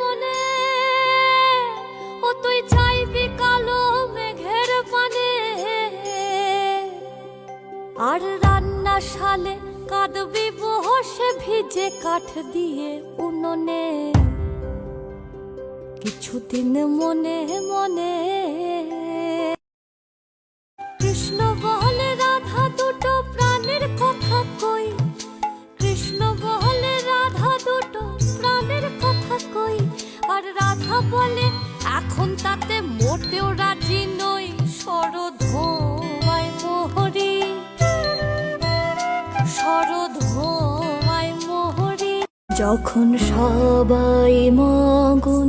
মনে, ও তুই চাইবি কালো মেঘের আর রান্না শালে বসে ভিজে কাঠ দিয়ে উনুনে। কিছুদিন মনে মনে এখন তাতে মোটেও রাজি নই। শরৎ ধোয়ায় মোহরি। শরৎ ধোয়ায় মোহরি। যখন সবাই মগুন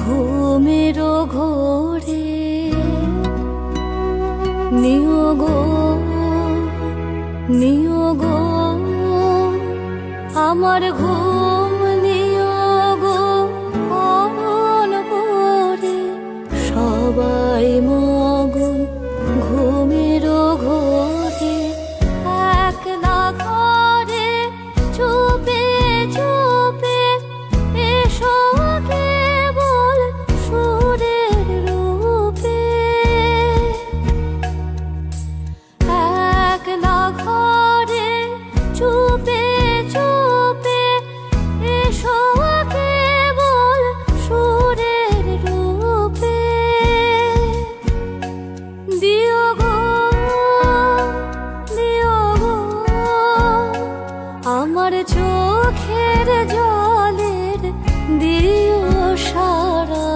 ঘুমের ঘোরে নিয়োগ নিয়োগ আমার ঘুম ঘরে চুপে চুপে এসো সুরের রূপে। দিও আমার চোখের জলের দিও সারা